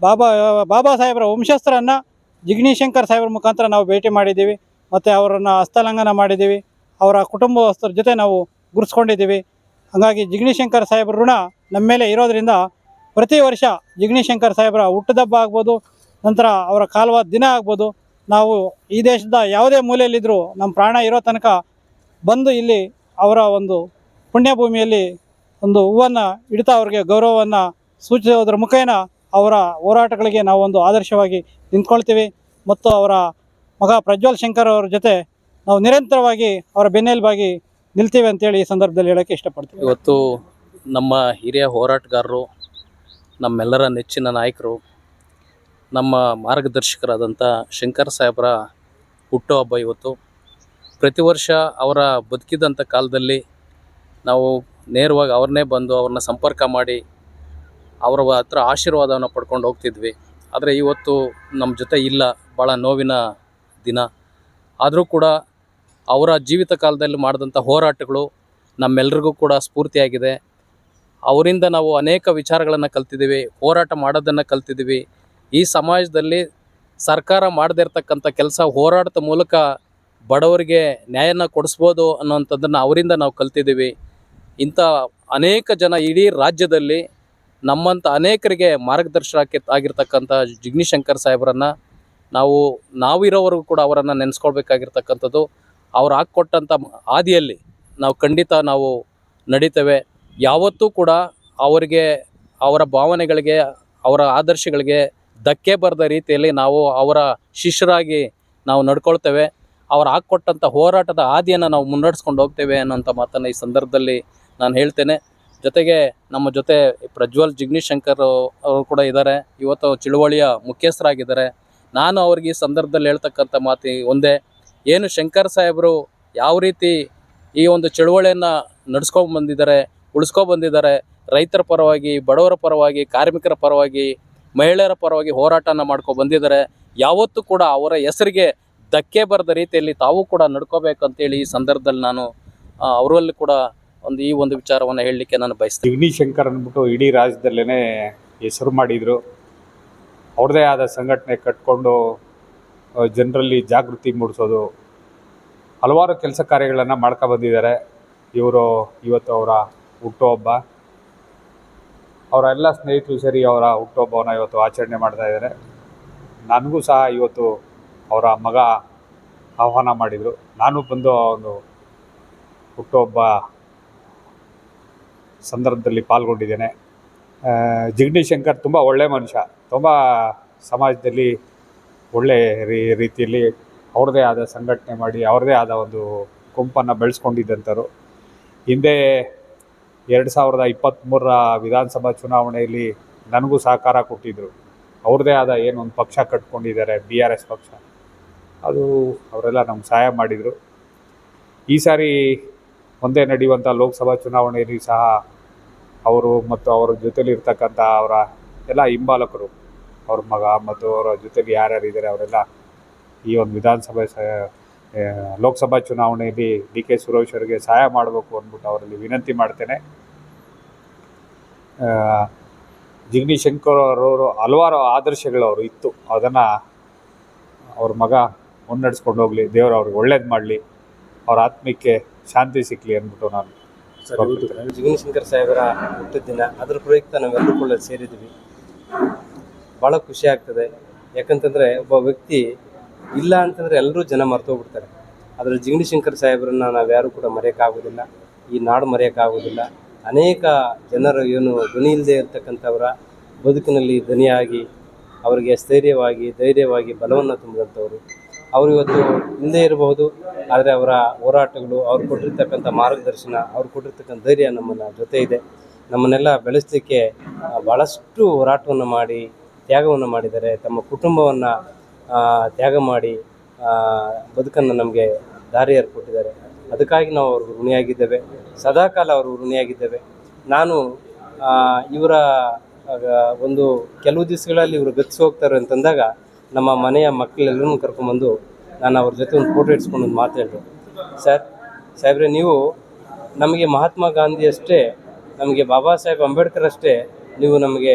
ಬಾಬಾ ಬಾಬಾ ಸಾಹೇಬ್ರ ವಂಶಸ್ಥರನ್ನು ಜಿಗ್ನಿಶಂಕರ್ ಸಾಹೇಬ್ರ ಮುಖಾಂತರ ನಾವು ಭೇಟಿ ಮಾಡಿದ್ದೀವಿ. ಮತ್ತು ಅವರನ್ನು ಹಸ್ತಲಂಘನ ಮಾಡಿದ್ದೀವಿ. ಅವರ ಕುಟುಂಬಸ್ಥರ ಜೊತೆ ನಾವು ಗುರುಸ್ಕೊಂಡಿದ್ದೀವಿ. ಹಾಗಾಗಿ ಜಿಗ್ನಿಶಂಕರ್ ಸಾಹೇಬ್ರ ಋಣ ನಮ್ಮ ಮೇಲೆ ಇರೋದರಿಂದ ಪ್ರತಿ ವರ್ಷ ಜಿಗ್ನಿಶಂಕರ್ ಸಾಹೇಬರ ಹುಟ್ಟುದಬ್ಬ ಆಗ್ಬೋದು, ನಂತರ ಅವರ ಕಾಲುವ ದಿನ ಆಗ್ಬೋದು. ನಾವು ಈ ದೇಶದ ಯಾವುದೇ ಮೂಲೆಯಲ್ಲಿದ್ದರೂ ನಮ್ಮ ಪ್ರಾಣ ಇರೋ ತನಕ ಬಂದು ಇಲ್ಲಿ ಅವರ ಒಂದು ಪುಣ್ಯಭೂಮಿಯಲ್ಲಿ ಒಂದು ಹೂವನ್ನು ಇಡ್ತಾ ಅವ್ರಿಗೆ ಗೌರವವನ್ನು ಸೂಚಿಸೋದ್ರ ಮುಖೇನ ಅವರ ಹೋರಾಟಗಳಿಗೆ ನಾವು ಒಂದು ಆದರ್ಶವಾಗಿ ನಿಂತ್ಕೊಳ್ತೀವಿ. ಮತ್ತು ಅವರ ಮಗ ಪ್ರಜ್ವಲ್ ಶಂಕರ್ ಅವರ ಜೊತೆ ನಾವು ನಿರಂತರವಾಗಿ ಅವರ ಬೆನ್ನೆಲುಬಾಗಿ ನಿಲ್ತೀವಿ ಅಂತೇಳಿ ಈ ಸಂದರ್ಭದಲ್ಲಿ ಹೇಳೋಕ್ಕೆ ಇಷ್ಟಪಡ್ತೀವಿ ಇವತ್ತು ನಮ್ಮ ಹಿರಿಯ ಹೋರಾಟಗಾರರು, ನಮ್ಮೆಲ್ಲರ ನೆಚ್ಚಿನ ನಾಯಕರು, ನಮ್ಮ ಮಾರ್ಗದರ್ಶಕರಾದಂಥ ಶಂಕರ್ ಸಾಹೇಬರ ಹುಟ್ಟುಹಬ್ಬ ಇವತ್ತು. ಪ್ರತಿ ವರ್ಷ ಅವರ ಬದುಕಿದಂಥ ಕಾಲದಲ್ಲಿ ನಾವು ನೇರವಾಗಿ ಅವ್ರನ್ನೇ ಬಂದು ಅವ್ರನ್ನ ಸಂಪರ್ಕ ಮಾಡಿ ಅವರ ಹತ್ರ ಆಶೀರ್ವಾದವನ್ನು ಪಡ್ಕೊಂಡು ಹೋಗ್ತಿದ್ವಿ. ಆದರೆ ಇವತ್ತು ನಮ್ಮ ಜೊತೆ ಇಲ್ಲ ಭಾಳ ನೋವಿನ ದಿನ. ಆದರೂ ಕೂಡ ಅವರ ಜೀವಿತ ಕಾಲದಲ್ಲಿ ಮಾಡಿದಂಥ ಹೋರಾಟಗಳು ನಮ್ಮೆಲ್ರಿಗೂ ಕೂಡ ಸ್ಫೂರ್ತಿಯಾಗಿದೆ. ಅವರಿಂದ ನಾವು ಅನೇಕ ವಿಚಾರಗಳನ್ನು ಕಲ್ತಿದ್ದೀವಿ, ಹೋರಾಟ ಮಾಡೋದನ್ನು ಕಲ್ತಿದ್ದೀವಿ. ಈ ಸಮಾಜದಲ್ಲಿ ಸರ್ಕಾರ ಮಾಡದೇ ಇರ್ತಕ್ಕಂಥ ಕೆಲಸ ಹೋರಾಟದ ಮೂಲಕ ಬಡವರಿಗೆ ನ್ಯಾಯನ ಕೊಡಿಸ್ಬೋದು ಅನ್ನೋವಂಥದ್ದನ್ನು ಅವರಿಂದ ನಾವು ಕಲ್ತಿದ್ದೀವಿ. ಇಂಥ ಅನೇಕ ಜನ ಇಡೀ ರಾಜ್ಯದಲ್ಲಿ ನಮ್ಮಂಥ ಅನೇಕರಿಗೆ ಮಾರ್ಗದರ್ಶಕ ಆಗಿರ್ತಕ್ಕಂಥ ಜಿಗ್ನಿಶಂಕರ್ ಸಾಹೇಬರನ್ನು ನಾವು ನಾವಿರೋವರೆಗೂ ಕೂಡ ಅವರನ್ನು ನೆನೆಸ್ಕೊಳ್ಬೇಕಾಗಿರ್ತಕ್ಕಂಥದ್ದು. ಅವ್ರು ಹಾಕ್ಕೊಟ್ಟಂಥ ಹಾದಿಯಲ್ಲಿ ನಾವು ಖಂಡಿತ ನಾವು ನಡೀತೇವೆ. ಯಾವತ್ತೂ ಕೂಡ ಅವರಿಗೆ, ಅವರ ಭಾವನೆಗಳಿಗೆ, ಅವರ ಆದರ್ಶಗಳಿಗೆ ಧಕ್ಕೆ ಬರದ ರೀತಿಯಲ್ಲಿ ನಾವು ಅವರ ಶಿಷ್ಯರಾಗಿ ನಾವು ನಡ್ಕೊಳ್ತೇವೆ. ಅವ್ರು ಹಾಕ್ಕೊಟ್ಟಂಥ ಹೋರಾಟದ ಹಾದಿಯನ್ನು ನಾವು ಮುನ್ನಡೆಸ್ಕೊಂಡು ಹೋಗ್ತೇವೆ ಅನ್ನೋಂಥ ಮಾತನ್ನು ಈ ಸಂದರ್ಭದಲ್ಲಿ ನಾನು ಹೇಳ್ತೇನೆ. ಜೊತೆಗೆ ನಮ್ಮ ಜೊತೆ ಪ್ರಜ್ವಲ್ ಜಿಗ್ನಿಶಂಕರ್ ಅವರು ಕೂಡ ಇದ್ದಾರೆ. ಇವತ್ತು ಚಳುವಳಿಯ ಮುಖ್ಯಸ್ಥರಾಗಿದ್ದಾರೆ. ನಾನು ಅವ್ರಿಗೆ ಈ ಸಂದರ್ಭದಲ್ಲಿ ಹೇಳ್ತಕ್ಕಂಥ ಮಾತು ಒಂದೇ, ಏನು ಶಂಕರ್ ಸಾಹೇಬರು ಯಾವ ರೀತಿ ಈ ಒಂದು ಚಳುವಳಿಯನ್ನು ನಡ್ಸ್ಕೊಂಡು ಬಂದಿದ್ದಾರೆ ಉಳಿಸ್ಕೊಂಡು ಬಂದಿದ್ದಾರೆ, ರೈತರ ಪರವಾಗಿ, ಬಡವರ ಪರವಾಗಿ, ಕಾರ್ಮಿಕರ ಪರವಾಗಿ, ಮಹಿಳೆಯರ ಪರವಾಗಿ ಹೋರಾಟನ ಮಾಡ್ಕೊಂಡು ಬಂದಿದ್ದಾರೆ, ಯಾವತ್ತೂ ಕೂಡ ಅವರ ಹೆಸರಿಗೆ ಧಕ್ಕೆ ಬರದ ರೀತಿಯಲ್ಲಿ ತಾವು ಕೂಡ ನಡ್ಕೋಬೇಕಂತೇಳಿ ಈ ಸಂದರ್ಭದಲ್ಲಿ ನಾನು ಅವರಲ್ಲಿ ಕೂಡ ಒಂದು ಈ ಒಂದು ವಿಚಾರವನ್ನು ಹೇಳಲಿಕ್ಕೆ ನಾನು ಬಯಸ್ತೀನಿ. ಅಗ್ನಿಶಂಕರ್ ಅಂದ್ಬಿಟ್ಟು ಇಡೀ ರಾಜ್ಯದಲ್ಲೇ ಹೆಸರು ಮಾಡಿದರು. ಅವ್ರದ್ದೇ ಆದ ಸಂಘಟನೆ ಕಟ್ಕೊಂಡು ಜನರಲ್ಲಿ ಜಾಗೃತಿ ಮೂಡಿಸೋದು. ಹಲವಾರು ಕೆಲಸ ಕಾರ್ಯಗಳನ್ನು ಮಾಡ್ಕೊ ಬಂದಿದ್ದಾರೆ. ಇವರು ಇವತ್ತು ಅವರ ಹುಟ್ಟುಹಬ್ಬ ಅವರ ಎಲ್ಲ ಸ್ನೇಹಿತರು ಸೇರಿ ಅವರ ಹುಟ್ಟುಹಬ್ಬವನ್ನು ಇವತ್ತು ಆಚರಣೆ ಮಾಡ್ತಾ ಇದ್ದಾರೆ. ನನಗೂ ಸಹ ಇವತ್ತು ಅವರ ಮಗ ಆಹ್ವಾನ ಮಾಡಿದರು. ನಾನು ಬಂದು ಒಂದು ಹುಟ್ಟುಹಬ್ಬ ಸಂದರ್ಭದಲ್ಲಿ ಪಾಲ್ಗೊಂಡಿದ್ದೇನೆ. ಜಿಗ್ನಿ ಶಂಕರ್ ತುಂಬ ಒಳ್ಳೆಯ ಮನುಷ್ಯ. ತುಂಬ ಸಮಾಜದಲ್ಲಿ ಒಳ್ಳೆ ರೀ, ರೀತಿಯಲ್ಲಿ ಅವ್ರದ್ದೇ ಆದ ಸಂಘಟನೆ ಮಾಡಿ ಅವ್ರದ್ದೇ ಆದ ಒಂದು ಗುಂಪನ್ನು ಬೆಳೆಸ್ಕೊಂಡಿದ್ದಂಥರು ಹಿಂದೆ ಎರಡು ಸಾವಿರದ ಇಪ್ಪತ್ತ್ಮೂರರ ವಿಧಾನಸಭಾ ಚುನಾವಣೆಯಲ್ಲಿ ನನಗೂ ಸಹಕಾರ ಕೊಟ್ಟಿದ್ದರು ಅವ್ರದ್ದೇ ಆದ ಏನು ಒಂದು ಪಕ್ಷ ಕಟ್ಕೊಂಡಿದ್ದಾರೆ, ಬಿ ಆರ್ ಎಸ್ ಪಕ್ಷ. ಅದು ಅವರೆಲ್ಲ ನಮ್ಗೆ ಸಹಾಯ ಮಾಡಿದರು. ಈ ಸಾರಿ ಮುಂದೆ ನಡೆಯುವಂಥ ಲೋಕಸಭಾ ಚುನಾವಣೆಯಲ್ಲಿ ಸಹ ಅವರು ಮತ್ತು ಅವರ ಜೊತೆಲಿ ಇರ್ತಕ್ಕಂಥ ಅವರ ಎಲ್ಲ ಹಿಂಬಾಲಕರು, ಅವ್ರ ಮಗ ಮತ್ತು ಅವರ ಜೊತೆಲಿ ಯಾರ್ಯಾರು ಇದ್ದಾರೆ ಅವರೆಲ್ಲ ಈ ಒಂದು ವಿಧಾನಸಭೆ ಲೋಕಸಭಾ ಚುನಾವಣೆಯಲ್ಲಿ ಡಿ ಕೆ ಸುರೇಶ್ ಅವರಿಗೆ ಸಹಾಯ ಮಾಡಬೇಕು ಅಂದ್ಬಿಟ್ಟು ಅವರಲ್ಲಿ ವಿನಂತಿ ಮಾಡ್ತೇನೆ. ಜಿಗ್ನಿ ಶಂಕರ್ ಅವರು ಹಲವಾರು ಆದರ್ಶಗಳು ಅವರು ಇತ್ತು. ಅದನ್ನು ಅವ್ರ ಮಗ ಮುನ್ನಡೆಸ್ಕೊಂಡು ಹೋಗಲಿ, ದೇವರು ಅವ್ರಿಗೆ ಒಳ್ಳೇದು ಮಾಡಲಿ, ಅವ್ರ ಆತ್ಮಕ್ಕೆ ಶಾಂತಿ ಸಿಕ್ಕಲಿ ಅಂದ್ಬಿಟ್ಟು ನಾನು ಶಂಕರ್ ಸಾಹೇಬರ ಹುಟ್ಟಿದ ದಿನ ಅದ್ರ ಪ್ರಯುಕ್ತ ನಾವೆಲ್ಲರೂ ಕೂಡ ಸೇರಿದ್ವಿ. ಭಾಳ ಖುಷಿ ಆಗ್ತದೆ. ಯಾಕಂತಂದರೆ ಒಬ್ಬ ವ್ಯಕ್ತಿ ಇಲ್ಲ ಅಂತಂದರೆ ಎಲ್ಲರೂ ಜನ ಮರ್ತೋಗ್ಬಿಡ್ತಾರೆ. ಆದರೆ ಜಿಗಣಿ ಶಂಕರ್ ಸಾಹೇಬರನ್ನ ನಾವು ಯಾರೂ ಕೂಡ ಮರೆಯೋಕ್ಕಾಗೋದಿಲ್ಲ. ಈ ನಾಡು ಮರೆಯೋಕ್ಕಾಗೋದಿಲ್ಲ. ಅನೇಕ ಜನರು ಏನು ಧ್ವನಿ ಇಲ್ಲದೆ ಇರ್ತಕ್ಕಂಥವರ ಬದುಕಿನಲ್ಲಿ ಧ್ವನಿಯಾಗಿ ಅವರಿಗೆ ಸ್ಥೈರ್ಯವಾಗಿ ಧೈರ್ಯವಾಗಿ ಬಲವನ್ನು ತುಂಬಿದಂಥವ್ರು ಅವರು ಇವತ್ತು ಹಿಂದೆ ಇರಬಹುದು, ಆದರೆ ಅವರ ಹೋರಾಟಗಳು, ಅವ್ರು ಕೊಟ್ಟಿರ್ತಕ್ಕಂಥ ಮಾರ್ಗದರ್ಶನ, ಅವ್ರು ಕೊಟ್ಟಿರ್ತಕ್ಕಂಥ ಧೈರ್ಯ ನಮ್ಮನ್ನ ಜೊತೆ ಇದೆ. ನಮ್ಮನ್ನೆಲ್ಲ ಬೆಳೆಸಲಿಕ್ಕೆ ಭಾಳಷ್ಟು ಹೋರಾಟವನ್ನು ಮಾಡಿ, ತ್ಯಾಗವನ್ನು ಮಾಡಿದ್ದಾರೆ. ತಮ್ಮ ಕುಟುಂಬವನ್ನು ತ್ಯಾಗ ಮಾಡಿ ಬದುಕನ್ನು ನಮಗೆ ದಾರಿ ಕೊಟ್ಟಿದ್ದಾರೆ ಅದಕ್ಕಾಗಿ ನಾವು ಅವ್ರಿಗೆ ಋಣಿಯಾಗಿದ್ದೇವೆ. ಸದಾಕಾಲ ಅವರು ಋಣಿಯಾಗಿದ್ದೇವೆ. ನಾನು ಇವರ ಒಂದು ಕೆಲವು ದಿವಸಗಳಲ್ಲಿ ಇವರು ಗತಿಸಿ ಹೋಗ್ತಾರೆ ಅಂತಂದಾಗ ನಮ್ಮ ಮನೆಯ ಮಕ್ಕಳೆಲ್ಲರೂ ಕರ್ಕೊಂಬಂದು ನಾನು ಅವ್ರ ಜೊತೆ ಒಂದು ಫೋಟೋ ಇಡ್ಸ್ಕೊಂಡು ಒಂದು ಮಾತು ಹೇಳಿದೆ. ಸರ್, ಸಾಹೇಬ್ರೆ, ನೀವು ನಮಗೆ ಮಹಾತ್ಮ ಗಾಂಧಿ ಅಷ್ಟೇ ನಮಗೆ ಬಾಬಾ ಸಾಹೇಬ್ ಅಂಬೇಡ್ಕರ್ ಅಷ್ಟೇ ನೀವು ನಮಗೆ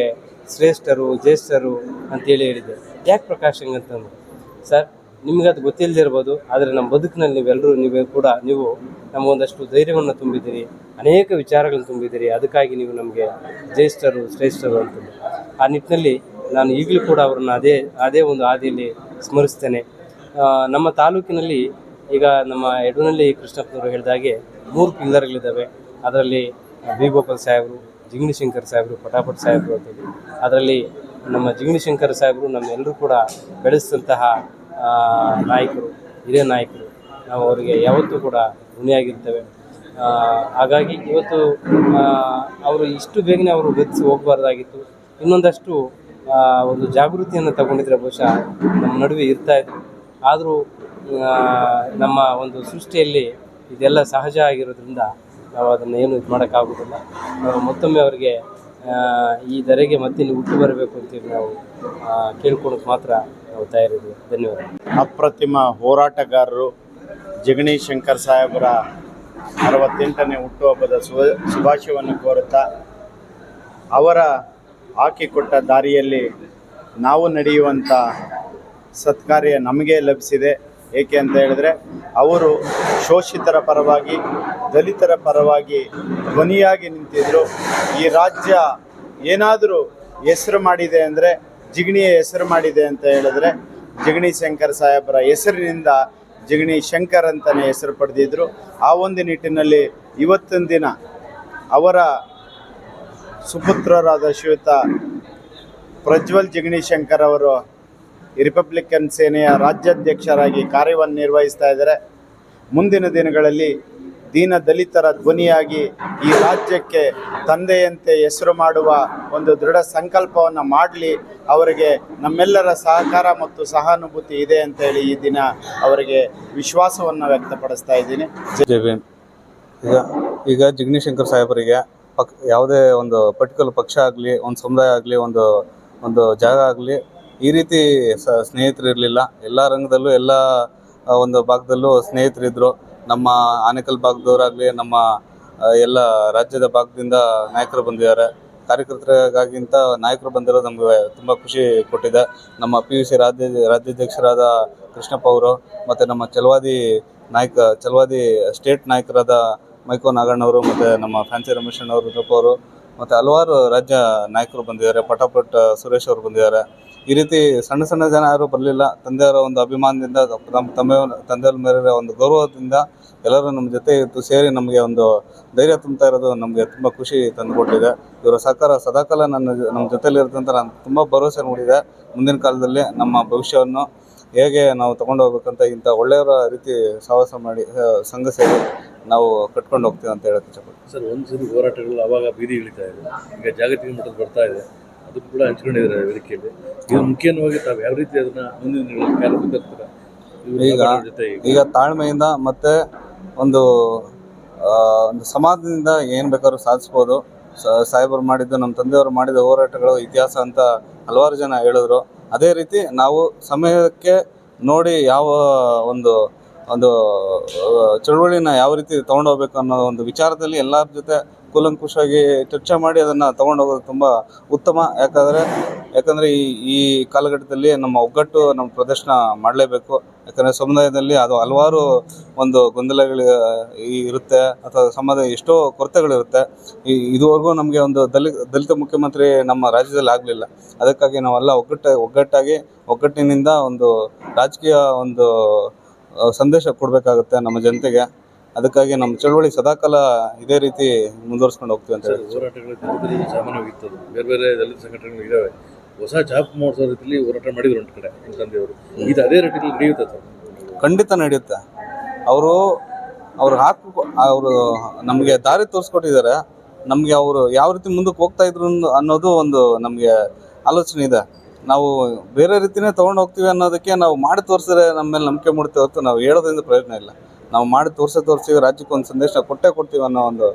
ಶ್ರೇಷ್ಠರು, ಜ್ಯೇಷ್ಠರು ಅಂತೇಳಿ ಹೇಳಿದೆ ಯಾಕೆ ಪ್ರಕಾಶ್ ಅಂತಂದ್ರೆ, ಸರ್, ನಿಮ್ಗೆ ಅದು ಗೊತ್ತಿಲ್ಲದೆ ಇರ್ಬೋದು, ಆದರೆ ನಮ್ಮ ಬದುಕಿನಲ್ಲಿ ನೀವೆಲ್ಲರೂ, ನೀವು ಕೂಡ, ನೀವು ನಮಗೊಂದಷ್ಟು ಧೈರ್ಯವನ್ನು ತುಂಬಿದ್ದೀರಿ, ಅನೇಕ ವಿಚಾರಗಳನ್ನು ತುಂಬಿದ್ದೀರಿ, ಅದಕ್ಕಾಗಿ ನೀವು ನಮಗೆ ಜ್ಯೇಷ್ಠರು, ಶ್ರೇಷ್ಠರು ಅಂತಂದು. ಆ ನಿಟ್ಟಿನಲ್ಲಿ ನಾನು ಈಗಲೂ ಕೂಡ ಅವ್ರನ್ನ ಅದೇ ಅದೇ ಒಂದು ಹಾದಿಯಲ್ಲಿ ಸ್ಮರಿಸ್ತೇನೆ. ನಮ್ಮ ತಾಲೂಕಿನಲ್ಲಿ ಈಗ ನಮ್ಮ ಯಡೂನಲ್ಲಿ ಕೃಷ್ಣಪ್ಪನವರು ಹೇಳಿದಾಗೆ ಮೂರು ಪಿಲ್ಲರ್ಗಳಿದ್ದಾವೆ. ಅದರಲ್ಲಿ ಬಿ ಗೋಪಾಲ್ ಸಾಹೇಬರು, ಜಿಗಣಿ ಶಂಕರ್ ಸಾಹೇಬರು, ಪಟಾಪಟ್ ಸಾಹೇಬರು ಅಂತೇಳಿ ಅದರಲ್ಲಿ ನಮ್ಮ ಜಿಗಣಿ ಶಂಕರ್ ಸಾಹೇಬರು ನಮ್ಮೆಲ್ಲರೂ ಕೂಡ ಬೆಳೆಸಿದಂತಹ ನಾಯಕರು, ಹಿರಿಯ ನಾಯಕರು. ನಾವು ಅವರಿಗೆ ಯಾವತ್ತೂ ಕೂಡ ಋಣಿಯಾಗಿರ್ತೇವೆ. ಹಾಗಾಗಿ ಇವತ್ತು ಅವರು ಇಷ್ಟು ಬೇಗನೆ ಅವರು ಗತಿಸಿ ಹೋಗಬಾರ್ದಾಗಿತ್ತು. ಇನ್ನೊಂದಷ್ಟು ಒಂದು ಜಾಗೃತಿಯನ್ನು ತಗೊಂಡಿದ್ರೆ ಬಹುಶಃ ನಮ್ಮ ನಡುವೆ ಇರ್ತಾ ಇದೆ. ಆದರೂ ನಮ್ಮ ಒಂದು ಸೃಷ್ಟಿಯಲ್ಲಿ ಇದೆಲ್ಲ ಸಹಜ ಆಗಿರೋದ್ರಿಂದ ನಾವು ಅದನ್ನು ಏನು ಇದು ಮಾಡೋಕ್ಕಾಗೋದಿಲ್ಲ. ಮತ್ತೊಮ್ಮೆ ಅವರಿಗೆ ಈ ಧರೆಗೆ ಮತ್ತೆ ನೀವು ಹುಟ್ಟು ಬರಬೇಕು ಅಂತೇಳಿ ನಾವು ಕೇಳ್ಕೊಳಕ್ಕೆ ಮಾತ್ರ ನಾವು ತಯಾರಿದ್ದೀವಿ. ಧನ್ಯವಾದ. ಅಪ್ರತಿಮ ಹೋರಾಟಗಾರರು ಜಗಣಿ ಶಂಕರ್ ಸಾಹೇಬರ ಅರವತ್ತೆಂಟನೇ ಹುಟ್ಟುಹಬ್ಬದ ಶುಭ ಶುಭಾಶಯವನ್ನು ಕೋರುತ್ತಾ ಅವರ ಹಾಕಿಕೊಟ್ಟ ದಾರಿಯಲ್ಲಿ ನಾವು ನಡೆಯುವಂಥ ಸತ್ಕಾರ್ಯ ನಮಗೆ ಲಭಿಸಿದೆ. ಏಕೆ ಅಂತ ಹೇಳಿದ್ರೆ ಅವರು ಶೋಷಿತರ ಪರವಾಗಿ, ದಲಿತರ ಪರವಾಗಿ ಧ್ವನಿಯಾಗಿ ನಿಂತಿದ್ದರು ಈ ರಾಜ್ಯ ಏನಾದರೂ ಹೆಸರು ಮಾಡಿದೆ ಅಂದರೆ ಜಿಗಣಿಯ ಹೆಸರು ಮಾಡಿದೆ ಅಂತ ಹೇಳಿದ್ರೆ ಜಿಗಣಿ ಶಂಕರ್ ಸಾಹೇಬರ ಹೆಸರಿನಿಂದ ಜಿಗಣಿ ಶಂಕರ್ ಅಂತಲೇ ಹೆಸರು ಪಡೆದಿದ್ರು. ಆ ಒಂದು ನಿಟ್ಟಿನಲ್ಲಿ ಇವತ್ತಿನ ದಿನ ಅವರ ಸುಪುತ್ರರಾದ ಶ್ರೀಯುತ ಪ್ರಜ್ವಲ್ ಜಗನೀಶಂಕರ್ ಶಂಕರ್ ಅವರು ರಿಪಬ್ಲಿಕನ್ ಸೇನೆಯ ರಾಜ್ಯಾಧ್ಯಕ್ಷರಾಗಿ ಕಾರ್ಯವನ್ನು ನಿರ್ವಹಿಸ್ತಾ ಇದ್ದಾರೆ. ಮುಂದಿನ ದಿನಗಳಲ್ಲಿ ದೀನ ದಲಿತರ ಧ್ವನಿಯಾಗಿ ಈ ರಾಜ್ಯಕ್ಕೆ ತಂದೆಯಂತೆ ಹೆಸರು ಮಾಡುವ ಒಂದು ದೃಢ ಸಂಕಲ್ಪವನ್ನು ಮಾಡಲಿ. ಅವರಿಗೆ ನಮ್ಮೆಲ್ಲರ ಸಹಕಾರ ಮತ್ತು ಸಹಾನುಭೂತಿ ಇದೆ ಅಂತ ಹೇಳಿ ಈ ದಿನ ಅವರಿಗೆ ವಿಶ್ವಾಸವನ್ನು ವ್ಯಕ್ತಪಡಿಸ್ತಾ ಇದ್ದೀನಿ. ಈಗ ಈಗ ಜಿಗ್ನಿ ಶಂಕರ್ ಸಾಹೇಬರಿಗೆ ಪಕ್, ಯಾವುದೇ ಒಂದು ಪರ್ಟಿಕ್ಯುಲರ್ ಪಕ್ಷ ಆಗಲಿ, ಒಂದು ಸಮುದಾಯ ಆಗಲಿ, ಒಂದು ಒಂದು ಜಾಗ ಆಗಲಿ, ಈ ರೀತಿ ಸ್ನೇಹಿತರು ಇರಲಿಲ್ಲ. ಎಲ್ಲ ರಂಗದಲ್ಲೂ, ಎಲ್ಲ ಒಂದು ಭಾಗದಲ್ಲೂ ಸ್ನೇಹಿತರಿದ್ದರು ನಮ್ಮ ಆನೇಕಲ್ ಭಾಗದವರಾಗಲಿ, ನಮ್ಮ ಎಲ್ಲ ರಾಜ್ಯದ ಭಾಗದಿಂದ ನಾಯಕರು ಬಂದಿದ್ದಾರೆ. ಕಾರ್ಯಕರ್ತರಿಗಾಗಿಂತ ನಾಯಕರು ಬಂದಿರೋದು ನಮಗೆ ತುಂಬ ಖುಷಿ ಕೊಟ್ಟಿದೆ. ನಮ್ಮ ಪಿ ಯು ಸಿ ರಾಜ್ಯ, ರಾಜ್ಯಾಧ್ಯಕ್ಷರಾದ ಕೃಷ್ಣಪ್ಪ ಅವರು, ಮತ್ತು ನಮ್ಮ ಚಲವಾದಿ ನಾಯಕ, ಚಲವಾದಿ ಸ್ಟೇಟ್ ನಾಯಕರಾದ ಮೈಕೋ ನಾಗಣ್ಣವರು ಮತ್ತು ನಮ್ಮ ಫ್ಯಾನ್ಸಿ ರಮೇಶ್ ಅವರು ರುದ್ರಪ್ಪ ಅವರು ಮತ್ತು ಹಲವಾರು ರಾಜ್ಯ ನಾಯಕರು ಬಂದಿದ್ದಾರೆ. ಪಟಾಪಟ್, ಸುರೇಶ್ ಅವರು ಬಂದಿದ್ದಾರೆ. ಈ ರೀತಿ ಸಣ್ಣ ಸಣ್ಣ ಜನ ಯಾರು ಬರಲಿಲ್ಲ. ತಂದೆಯವರ ಒಂದು ಅಭಿಮಾನದಿಂದ ನಮ್ಮ ತಮ್ಮ ತಂದೆಯವ್ರ ಮೇಲಿರೋ ಒಂದು ಗೌರವದಿಂದ ಎಲ್ಲರೂ ನಮ್ಮ ಜೊತೆ ಇತ್ತು ಸೇರಿ ನಮಗೆ ಒಂದು ಧೈರ್ಯ ತುಂಬ್ತಾ ಇರೋದು ನಮಗೆ ತುಂಬ ಖುಷಿ ತಂದುಕೊಟ್ಟಿದೆ. ಇವರ ಸಹಕಾರ ಸದಾಕಾಲ ನನ್ನ ನಮ್ಮ ಜೊತೆಯಲ್ಲಿರುತ್ತಂತ ನಾನು ತುಂಬ ಭರವಸೆ ನೋಡಿದೆ ಮುಂದಿನ ಕಾಲದಲ್ಲಿ ನಮ್ಮ ಭವಿಷ್ಯವನ್ನು ಹೇಗೆ ನಾವು ತಗೊಂಡು ಹೋಗ್ಬೇಕಂತ ಇಂಥ ಒಳ್ಳೆಯವರ ರೀತಿ ಸಾಹಸ ಮಾಡಿ ಸಂಘ ಸೇರಿ ನಾವು ಕಟ್ಕೊಂಡು ಹೋಗ್ತೀವಿ ಅಂತ ಹೇಳಕ್ಕೆ ಸರ್ ಒಂದು ಸರಿ ಹೋರಾಟಗಳು ಅವಾಗ ಬೀದಿ ಇಳಿತಾ ಇದೆ. ಈಗ ಜಾಗತಿಕ ಮಟ್ಟದಲ್ಲಿ ಬರ್ತಾ ಇದೆ. ಅದು ಕೂಡ ಹಂಚ್ಕೊಂಡಿದ್ದಾರೆ ವೇದಿಕೆಯಲ್ಲಿ. ಇದು ಮುಖ್ಯವಾಗಿ ತಾವು ಯಾವ ರೀತಿ ಅದನ್ನ ಮುಂದಿನ ಈಗ ಈಗ. ತಾಳ್ಮೆಯಿಂದ ಮತ್ತೆ ಒಂದು ಒಂದು ಸಮಾಜದಿಂದ ಏನು ಬೇಕಾದ್ರೂ ಸಾಧಿಸ್ಬೋದು. ಸಾಹೇಬರು ಮಾಡಿದ್ದು ನಮ್ಮ ತಂದೆಯವರು ಮಾಡಿದ ಹೋರಾಟಗಳು ಇತಿಹಾಸ ಅಂತ ಹಲವಾರು ಜನ ಹೇಳಿದ್ರು. ಅದೇ ರೀತಿ ನಾವು ಸಮಯಕ್ಕೆ ನೋಡಿ ಯಾವ ಒಂದು ಒಂದು ಚಳುವಳಿನ ಯಾವ ರೀತಿ ತೊಗೊಂಡೋಗ್ಬೇಕು ಅನ್ನೋ ಒಂದು ವಿಚಾರದಲ್ಲಿ ಎಲ್ಲರ ಜೊತೆ ಕೂಲಂಕುಷವಾಗಿ ಚರ್ಚೆ ಮಾಡಿ ಅದನ್ನು ತೊಗೊಂಡೋಗೋದು ತುಂಬ ಉತ್ತಮ. ಯಾಕಂದರೆ ಯಾಕಂದರೆ ಈ ಈ ಕಾಲಘಟ್ಟದಲ್ಲಿ ನಮ್ಮ ಒಗ್ಗಟ್ಟು ನಮ್ಮ ಪ್ರದರ್ಶನ ಮಾಡಲೇಬೇಕು. ಯಾಕಂದರೆ ಸಮುದಾಯದಲ್ಲಿ ಅದು ಹಲವಾರು ಒಂದು ಗೊಂದಲಗಳು ಇರುತ್ತೆ. ಅಥವಾ ಸಮಾಜ ಎಷ್ಟೋ ಕೊರತೆಗಳಿರುತ್ತೆ. ಈ, ಇದುವರೆಗೂ ನಮಗೆ ಒಂದು ದಲಿತ ದಲಿತ ಮುಖ್ಯಮಂತ್ರಿ ನಮ್ಮ ರಾಜ್ಯದಲ್ಲಿ ಆಗಲಿಲ್ಲ. ಅದಕ್ಕಾಗಿ ನಾವೆಲ್ಲ ಒಗ್ಗಟ್ಟ, ಒಗ್ಗಟ್ಟಾಗಿ, ಒಗ್ಗಟ್ಟಿನಿಂದ ಒಂದು ರಾಜಕೀಯ ಒಂದು ಸಂದೇಶ ಕೊಡಬೇಕಾಗುತ್ತೆ ನಮ್ಮ ಜನತೆಗೆ. ಅದಕ್ಕಾಗಿ ನಮ್ಮ ಚಳವಳಿ ಸದಾಕಾಲ ಇದೇ ರೀತಿ ಮುಂದುವರ್ಸ್ಕೊಂಡು ಹೋಗ್ತೀವಿ ಅಂತ ಹೇಳಿ ಹೋರಾಟಗಳು ಸಾಮಾನ್ಯವಾಗಿತ್ತು ಬೇರೆ ಬೇರೆ ಸಂಘಟನೆಗಳು ಇದಾವೆ. ಹೊಸ ಜಾಬ್ ಮಾಡಿಸೋ ರೀತಿಯಲ್ಲಿ ಹೋರಾಟ ಮಾಡಿದ್ರು ಒಂದು ಕಡೆ ತಂದೆಯವರು. ಇದು ಅದೇ ರೀತಿಯಲ್ಲಿ ನಡೆಯುತ್ತೆ ಸರ್? ಖಂಡಿತ ನಡೆಯುತ್ತೆ. ಅವರು ಅವ್ರು ಹಾಕು ಅವರು ನಮಗೆ ದಾರಿ ತೋರಿಸ್ಕೊಟ್ಟಿದ್ದಾರೆ. ನಮಗೆ ಅವರು ಯಾವ ರೀತಿ ಮುಂದಕ್ಕೆ ಹೋಗ್ತಾ ಇದ್ರು ಅನ್ನೋದು ಒಂದು ನಮಗೆ ಆಲೋಚನೆ ಇದೆ. ನಾವು ಬೇರೆ ರೀತಿಯೇ ತೊಗೊಂಡು ಹೋಗ್ತೀವಿ ಅನ್ನೋದಕ್ಕೆ ನಾವು ಮಾಡಿ ತೋರಿಸಿದ್ರೆ ನಮ್ಮ ಮೇಲೆ ನಂಬಿಕೆ ಮೂಡುತ್ತೆ ಹೊರತು ನಾವು ಹೇಳೋದ್ರಿಂದ ಪ್ರಯೋಜನ ಇಲ್ಲ. ನಾವು ಮಾಡಿ ತೋರಿಸೇ ತೋರಿಸ್ತೀವಿ ರಾಜ್ಯಕ್ಕೆ ಒಂದು ಸಂದೇಶ ಕೊಟ್ಟೇ ಕೊಡ್ತೀವಿ ಅನ್ನೋ ಒಂದು